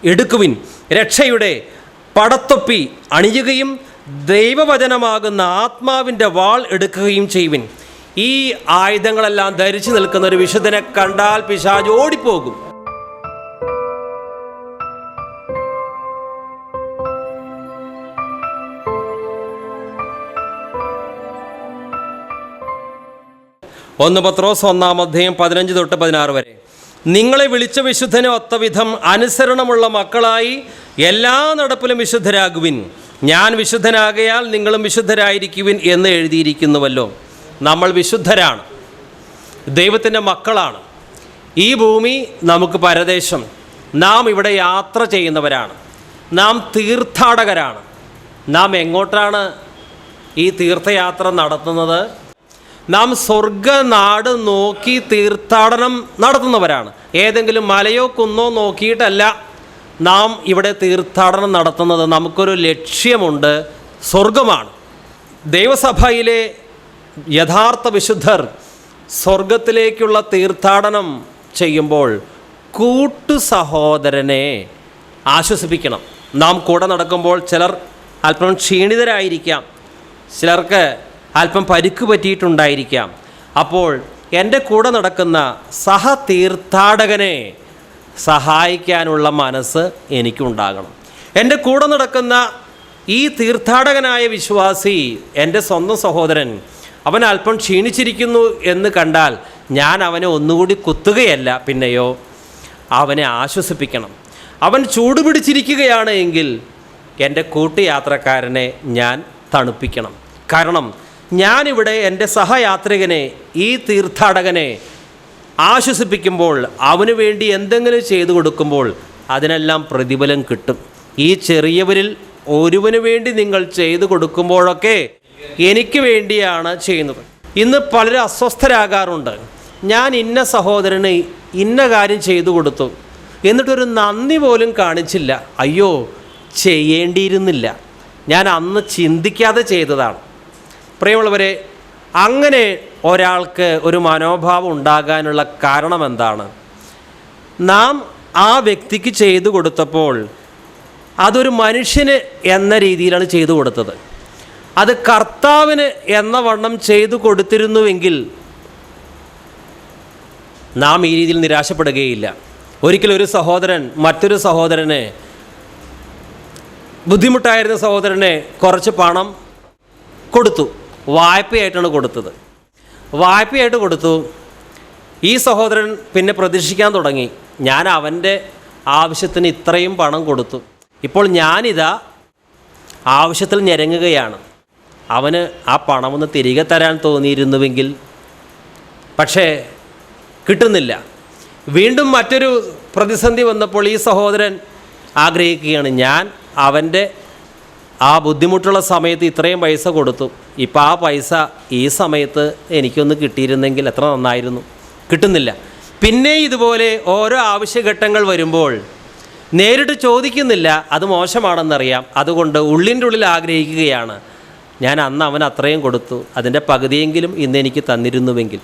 S2: എടുക്കുവിൻ. രക്ഷയുടെ പടത്തൊപ്പി അണിയുകയും ദൈവവചനമാകുന്ന ആത്മാവിന്റെ വാൾ എടുക്കുകയും ചെയ്യുവിൻ. ഈ ആയുധങ്ങളെല്ലാം ധരിച്ചു നിൽക്കുന്ന ഒരു വിശുദ്ധനെ കണ്ടാൽ പിശാജ് ഓടിപ്പോകും. ഒന്ന് പത്രോസ് ഒന്നാം അധ്യായം പതിനഞ്ച് തൊട്ട് പതിനാറ് വരെ. നിങ്ങളെ വിളിച്ച വിശുദ്ധനെ ഒത്തവിധം അനുസരണമുള്ള മക്കളായി എല്ലാ നടപ്പിലും വിശുദ്ധരാകുവിൻ. ഞാൻ വിശുദ്ധനാകയാൽ നിങ്ങളും വിശുദ്ധരായിരിക്കുവിൻ എന്ന് എഴുതിയിരിക്കുന്നുവല്ലോ. നമ്മൾ വിശുദ്ധരാണ്. ദൈവത്തിന്റെ മക്കളാണ്. ഈ ഭൂമി നമുക്ക് പരദേശം. നാം ഇവിടെ യാത്ര ചെയ്യുന്നവരാണ്. നാം തീർത്ഥാടകരാണ്. നാം എങ്ങോട്ടാണ് ഈ തീർത്ഥയാത്ര നടത്തുന്നത്? നാം സ്വർഗനാട് നോക്കി തീർത്ഥാടനം നടത്തുന്നവരാണ്. ഏതെങ്കിലും മലയോ കുന്നോ നോക്കിയിട്ടല്ല നാം ഇവിടെ തീർത്ഥാടനം നടത്തുന്നത്. നമുക്കൊരു ലക്ഷ്യമുണ്ട്. സ്വർഗമാണ്. ദൈവസഭയിലെ യഥാർത്ഥ വിശുദ്ധർ സ്വർഗത്തിലേക്കുള്ള തീർത്ഥാടനം ചെയ്യുമ്പോൾ കൂട്ടു സഹോദരനെ ആശ്വസിപ്പിക്കണം. നാം കൂടെ നടക്കുമ്പോൾ ചിലർ അല്പം ക്ഷീണിതരായിരിക്കാം. ചിലർക്ക് അല്പം പരിക്ക് പറ്റിയിട്ടുണ്ടായിരിക്കാം. അപ്പോൾ എന്റെ കൂടെ നടക്കുന്ന സഹതീർത്ഥാടകനെ സഹായിക്കാനുള്ള മനസ്സ് എനിക്കുണ്ടാകണം. എന്റെ കൂടെ നടക്കുന്ന ഈ തീർത്ഥാടകനായ വിശ്വാസി എന്റെ സ്വന്തം സഹോദരൻ അവൻ അല്പം ക്ഷീണിച്ചിരിക്കുന്നു എന്ന് കണ്ടാൽ ഞാൻ അവനെ ഒന്നുകൂടി കുത്തുകയല്ല പിന്നെയോ അവനെ ആശ്വസിപ്പിക്കണം. അവൻ ചൂടുപിടിച്ചിരിക്കുകയാണ് എങ്കിൽ എന്റെ കൂട്ടുയാത്രക്കാരനെ ഞാൻ തണുപ്പിക്കണം. കാരണം ഞാനിവിടെ എന്റെ സഹയാത്രികനെ ഈ തീർത്ഥാടകനെ ആശ്വസിപ്പിക്കുമ്പോൾ അവന് വേണ്ടി എന്തെങ്കിലും ചെയ്തു കൊടുക്കുമ്പോൾ അതിനെല്ലാം പ്രതിഫലം കിട്ടും. ഈ ചെറിയവരിൽ ഒരുവന് വേണ്ടി നിങ്ങൾ ചെയ്തു കൊടുക്കുമ്പോഴൊക്കെ എനിക്ക് വേണ്ടിയാണ് ചെയ്യുന്നത്. ഇന്ന് പലരും അസ്വസ്ഥരാകാറുണ്ട്. ഞാൻ ഇന്ന സഹോദരന് ഇന്ന കാര്യം ചെയ്തു കൊടുത്തു. എന്നിട്ടൊരു നന്ദി പോലും കാണിച്ചില്ല. അയ്യോ ചെയ്യേണ്ടിയിരുന്നില്ല. ഞാൻ അന്ന് ചിന്തിക്കാതെ ചെയ്തതാണ്. പ്രിയമുള്ളവരെ അങ്ങനെ ഒരാൾക്ക് ഒരു മനോഭാവം ഉണ്ടാകാനുള്ള കാരണം എന്താണ്? നാം ആ വ്യക്തിക്ക് ചെയ്തു കൊടുത്തപ്പോൾ അതൊരു മനുഷ്യന് എന്ന രീതിയിലാണ് ചെയ്തു കൊടുത്തത്. അത് കർത്താവിന് എന്ന വണ്ണം ചെയ്തു കൊടുത്തിരുന്നുവെങ്കിൽ നാം ഈ രീതിയിൽ നിരാശപ്പെടുകയില്ല. ഒരിക്കലും ഒരു സഹോദരൻ മറ്റൊരു സഹോദരനെ ബുദ്ധിമുട്ടായിരുന്ന സഹോദരനെ കുറച്ച് പണം കൊടുത്തു. വായ്പയായിട്ടാണ് കൊടുത്തത്. വായ്പയായിട്ട് കൊടുത്തു. ഈ സഹോദരൻ പിന്നെ പ്രതീക്ഷിക്കാൻ തുടങ്ങി. ഞാൻ അവന്റെ ആവശ്യത്തിന് ഇത്രയും പണം കൊടുത്തു. ഇപ്പോൾ ഞാനിതാ ആവശ്യത്തിൽ ഞെരങ്ങുകയാണ്. അവന് ആ പണമൊന്ന് തിരികെ തരാൻ തോന്നിയിരുന്നുവെങ്കിൽ പക്ഷേ കിട്ടുന്നില്ല. വീണ്ടും മറ്റൊരു പ്രതിസന്ധി വന്നപ്പോൾ ഈ സഹോദരൻ ആഗ്രഹിക്കുകയാണ്. ഞാൻ അവന്റെ ആ ബുദ്ധിമുട്ടുള്ള സമയത്ത് ഇത്രയും പൈസ കൊടുത്തു. ഇപ്പം ആ പൈസ ഈ സമയത്ത് എനിക്കൊന്ന് കിട്ടിയിരുന്നെങ്കിൽ എത്ര നന്നായിരുന്നു? കിട്ടുന്നില്ല. പിന്നെ ഇതുപോലെ ഓരോ ആവശ്യഘട്ടങ്ങൾ വരുമ്പോൾ നേരിട്ട് ചോദിക്കുന്നില്ല. അത് മോശമാണെന്നറിയാം. അതുകൊണ്ട് ഉള്ളിന്റെ ഉള്ളിൽ ആഗ്രഹിക്കുകയാണ്. ഞാൻ അന്ന് അവൻ അത്രയും കൊടുത്തു. അതിന്റെ പകുതിയെങ്കിലും ഇന്ന് എനിക്ക് തന്നിരുന്നുവെങ്കിൽ.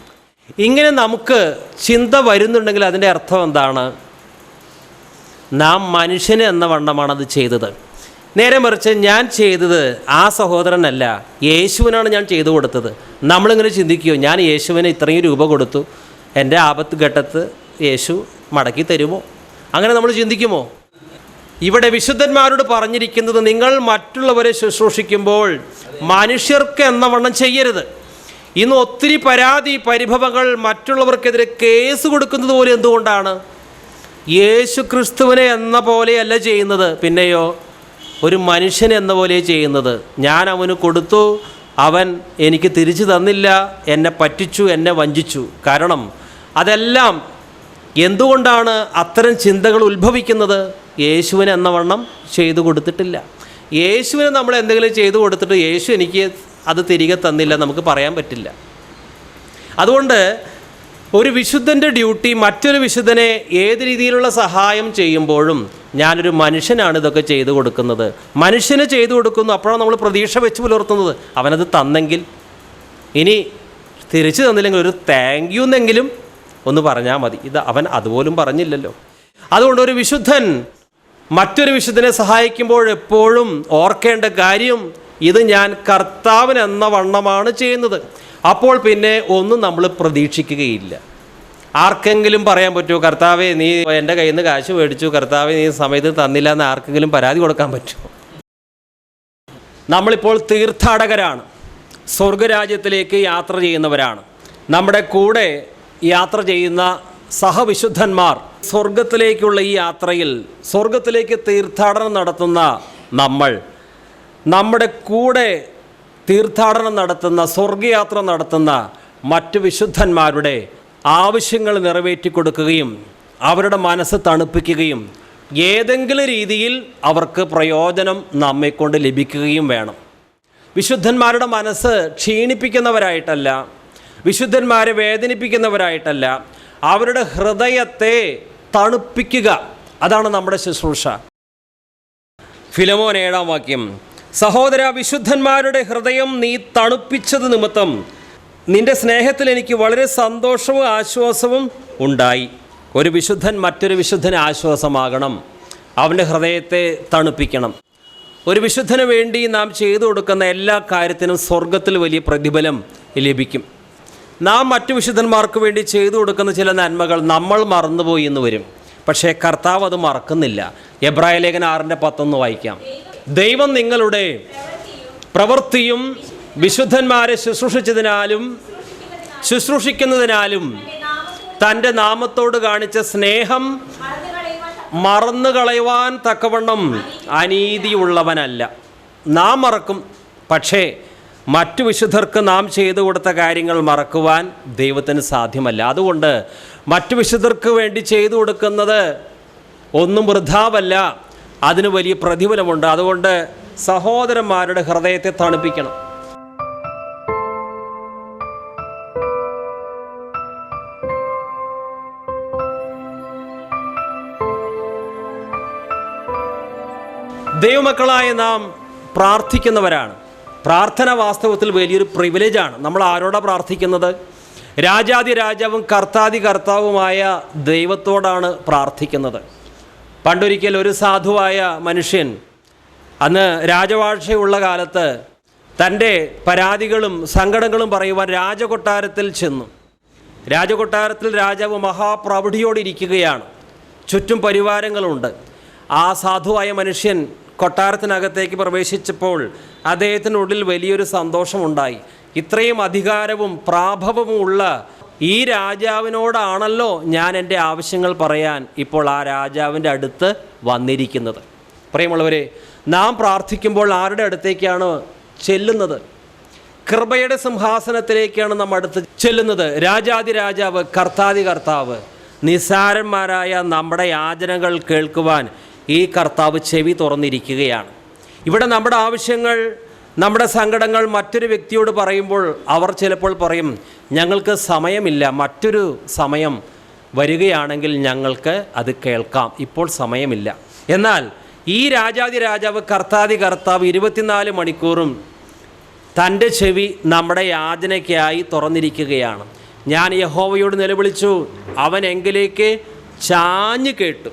S2: ഇങ്ങനെ നമുക്ക് ചിന്ത വരുന്നുണ്ടെങ്കിൽ അതിന്റെ അർത്ഥം എന്താണ്? നാം മനുഷ്യന് എന്ന വണ്ണമാണത് ചെയ്തത്. നേരെ മറിച്ച് ഞാൻ ചെയ്തത് ആ സഹോദരനല്ല. യേശുവിനാണ് ഞാൻ ചെയ്തു കൊടുത്തത്. നമ്മളിങ്ങനെ ചിന്തിക്കുമോ ഞാൻ യേശുവിന് ഇത്രയും രൂപ കൊടുത്തു. എന്റെ ആപത്ത് ഘട്ടത്ത് യേശു മടക്കി തരുമോ? അങ്ങനെ നമ്മൾ ചിന്തിക്കുമോ? ഇവിടെ വിശുദ്ധന്മാരോട് പറഞ്ഞിരിക്കുന്നത് നിങ്ങൾ മറ്റുള്ളവരെ ശുശ്രൂഷിക്കുമ്പോൾ മനുഷ്യർക്ക് എന്ന വണ്ണം ചെയ്യരുത്. ഇന്ന് ഒത്തിരി പരാതി പരിഭവങ്ങൾ മറ്റുള്ളവർക്കെതിരെ കേസ് കൊടുക്കുന്നത് പോലെ എന്തുകൊണ്ടാണ്? യേശു ക്രിസ്തുവിനെ എന്ന പോലെയല്ല ചെയ്യുന്നത്. പിന്നെയോ? ഒരു മനുഷ്യൻ എന്ന പോലെ ചെയ്യുന്നത്. ഞാൻ അവന് കൊടുത്തു അവൻ എനിക്ക് തിരിച്ചു തന്നില്ല എന്നെ പറ്റിച്ചു എന്നെ വഞ്ചിച്ചു. കാരണം അതെല്ലാം എന്തുകൊണ്ടാണ് അത്തരം ചിന്തകൾ ഉത്ഭവിക്കുന്നത്? യേശുവിന് എന്ന വണ്ണം ചെയ്തു കൊടുത്തിട്ടില്ല. യേശുവിന് നമ്മൾ എന്തെങ്കിലും ചെയ്തു കൊടുത്തിട്ട് യേശു എനിക്ക് അത് തിരികെ തന്നില്ല നമുക്ക് പറയാൻ പറ്റില്ല. അതുകൊണ്ട് ഒരു വിശുദ്ധന്റെ ഡ്യൂട്ടി മറ്റൊരു വിശുദ്ധനെ ഏത് രീതിയിലുള്ള സഹായം ചെയ്യുമ്പോഴും ഞാനൊരു മനുഷ്യനാണ് ഇതൊക്കെ ചെയ്തു കൊടുക്കുന്നത്. മനുഷ്യന് ചെയ്തു കൊടുക്കുന്നു അപ്പോഴാണ് നമ്മൾ പ്രതീക്ഷ വെച്ച് പുലർത്തുന്നത്. അവനത് തന്നെങ്കിൽ ഇനി തിരിച്ചു തന്നില്ലെങ്കിൽ ഒരു താങ്ക് യു എന്നെങ്കിലും ഒന്ന് പറഞ്ഞാൽ മതി. ഇത് അവൻ അതുപോലും പറഞ്ഞില്ലല്ലോ. അതുകൊണ്ട് ഒരു വിശുദ്ധൻ മറ്റൊരു വിശുദ്ധനെ സഹായിക്കുമ്പോൾ എപ്പോഴും ഓർക്കേണ്ട കാര്യം ഇത് ഞാൻ കർത്താവിനെന്ന വണ്ണമാണ് ചെയ്യുന്നത്. അപ്പോൾ പിന്നെ ഒന്നും നമ്മൾ പ്രതീക്ഷിക്കുകയില്ല. ആർക്കെങ്കിലും പറയാൻ പറ്റുമോ കർത്താവെ നീ എന്റെ കയ്യിൽ നിന്ന് കാശ് മേടിച്ചു കർത്താവെ നീ സമയത്ത് തന്നില്ല എന്ന് ആർക്കെങ്കിലും പരാതി കൊടുക്കാൻ പറ്റുമോ? നമ്മളിപ്പോൾ തീർത്ഥാടകരാണ്. സ്വർഗരാജ്യത്തിലേക്ക് യാത്ര ചെയ്യുന്നവരാണ്. നമ്മുടെ കൂടെ യാത്ര ചെയ്യുന്ന സഹവിശുദ്ധന്മാർ സ്വർഗത്തിലേക്കുള്ള ഈ യാത്രയിൽ സ്വർഗത്തിലേക്ക് തീർത്ഥാടനം നടത്തുന്ന നമ്മൾ നമ്മുടെ കൂടെ തീർത്ഥാടനം നടത്തുന്ന സ്വർഗയാത്ര നടത്തുന്ന മറ്റ് വിശുദ്ധന്മാരുടെ ആവശ്യങ്ങൾ നിറവേറ്റി കൊടുക്കുകയും അവരുടെ മനസ്സ് തണുപ്പിക്കുകയും ഏതെങ്കിലും രീതിയിൽ അവർക്ക് പ്രയോജനം നമ്മെക്കൊണ്ട് ലഭിക്കുകയും വേണം. വിശുദ്ധന്മാരുടെ മനസ്സ് ക്ഷീണിപ്പിക്കുന്നവരായിട്ടല്ല വിശുദ്ധന്മാരെ വേദനിപ്പിക്കുന്നവരായിട്ടല്ല അവരുടെ ഹൃദയത്തെ തണുപ്പിക്കുക. അതാണ് നമ്മുടെ ശുശ്രൂഷ. ഫിലമോൻ ഏഴാം വാക്യം സഹോദര വിശുദ്ധന്മാരുടെ ഹൃദയം നീ തണുപ്പിച്ചത് നിമിത്തം നിന്റെ സ്നേഹത്തിൽ എനിക്ക് വളരെ സന്തോഷവും ആശ്വാസവും ഉണ്ടായി. ഒരു വിശുദ്ധൻ മറ്റൊരു വിശുദ്ധന് ആശ്വാസമാകണം. അവന്റെ ഹൃദയത്തെ തണുപ്പിക്കണം. ഒരു വിശുദ്ധന് വേണ്ടി നാം ചെയ്തു കൊടുക്കുന്ന എല്ലാ കാര്യത്തിനും സ്വർഗത്തിൽ വലിയ പ്രതിഫലം ലഭിക്കും. നാം മറ്റു വിശുദ്ധന്മാർക്ക് വേണ്ടി ചെയ്തു കൊടുക്കുന്ന ചില നന്മകൾ നമ്മൾ മറന്നുപോയി എന്ന് വരും. പക്ഷേ കർത്താവ് അത് മറക്കുന്നില്ല. എബ്രാഹിം ലേഖന ആറിന്റെ പത്തൊന്ന് വായിക്കാം. ദൈവം നിങ്ങളുടെ പ്രവൃത്തിയും വിശുദ്ധന്മാരെ ശുശ്രൂഷിച്ചതിനാലും ശുശ്രൂഷിക്കുന്നതിനാലും തന്റെ നാമത്തോട് കാണിച്ച സ്നേഹം മറന്നു കളയുവാൻ തക്കവണ്ണം അനീതിയുള്ളവനല്ല. നാം മറക്കും. പക്ഷേ മറ്റു വിശുദ്ധർക്ക് നാം ചെയ്തു കൊടുത്ത കാര്യങ്ങൾ മറക്കുവാൻ ദൈവത്തിന് സാധ്യമല്ല. അതുകൊണ്ട് മറ്റു വിശുദ്ധർക്ക് വേണ്ടി ചെയ്തു കൊടുക്കുന്നത് ഒന്നും വൃഥാവല്ല. അതിന് വലിയ പ്രതിഫലമുണ്ട്. അതുകൊണ്ട് സഹോദരന്മാരുടെ ഹൃദയത്തെ തണുപ്പിക്കണം. ദൈവമക്കളായ നാം പ്രാർത്ഥിക്കുന്നവരാണ്. പ്രാർത്ഥന വാസ്തവത്തിൽ വലിയൊരു പ്രിവിലേജാണ് നമ്മൾ ആരോടാണ് പ്രാർത്ഥിക്കുന്നത്? രാജാതി രാജാവും കർത്താതി കർത്താവുമായ ദൈവത്തോടാണ് പ്രാർത്ഥിക്കുന്നത്. പണ്ടൊരിക്കൽ ഒരു സാധുവായ മനുഷ്യൻ അന്ന് രാജവാഴ്ചയുള്ള കാലത്ത് തന്റെ പരാതികളും സങ്കടങ്ങളും പറയുവാൻ രാജകൊട്ടാരത്തിൽ ചെന്നു. രാജകൊട്ടാരത്തിൽ രാജാവ് മഹാപ്രൗഢിയോടിരിക്കുകയാണ് ചുറ്റും പരിവാരങ്ങളുണ്ട്. ആ സാധുവായ മനുഷ്യൻ കൊട്ടാരത്തിനകത്തേക്ക് പ്രവേശിച്ചപ്പോൾ അദ്ദേഹത്തിനുള്ളിൽ വലിയൊരു സന്തോഷമുണ്ടായി. ഇത്രയും അധികാരവും പ്രാഭവവും ഉള്ള ഈ രാജാവിനോടാണല്ലോ ഞാൻ എന്റെ ആവശ്യങ്ങൾ പറയാൻ ഇപ്പോൾ ആ രാജാവിന്റെ അടുത്ത് വന്നിരിക്കുന്നത്. പ്രിയമുള്ളവരെ നാം പ്രാർത്ഥിക്കുമ്പോൾ ആരുടെ അടുത്തേക്കാണ് ചെല്ലുന്നത്? കൃപയുടെ സിംഹാസനത്തിലേക്കാണ് നാം അടുത്ത് ചെല്ലുന്നത്. രാജാതി രാജാവ് കർത്താതി കർത്താവ് നിസാരന്മാരായ നമ്മുടെ യാചനകൾ കേൾക്കുവാൻ ഈ കർത്താവ് ചെവി തുറന്നിരിക്കുകയാണ്. ഇവിടെ നമ്മുടെ ആവശ്യങ്ങൾ നമ്മുടെ സങ്കടങ്ങൾ മറ്റൊരു വ്യക്തിയോട് പറയുമ്പോൾ അവർ ചിലപ്പോൾ പറയും ഞങ്ങൾക്ക് സമയമില്ല. മറ്റൊരു സമയം വരികയാണെങ്കിൽ ഞങ്ങൾക്ക് അത് കേൾക്കാം. ഇപ്പോൾ സമയമില്ല. എന്നാൽ ഈ രാജാതി രാജാവ് കർത്താതി കർത്താവ് ഇരുപത്തിനാല് മണിക്കൂറും തന്റെ ചെവി നമ്മുടെ യാചനയ്ക്കായി തുറന്നിരിക്കുകയാണ്. ഞാൻ യഹോവയോട് നിലവിളിച്ചു. അവൻ എങ്കിലേക്ക് ചാഞ്ഞു കേട്ടു.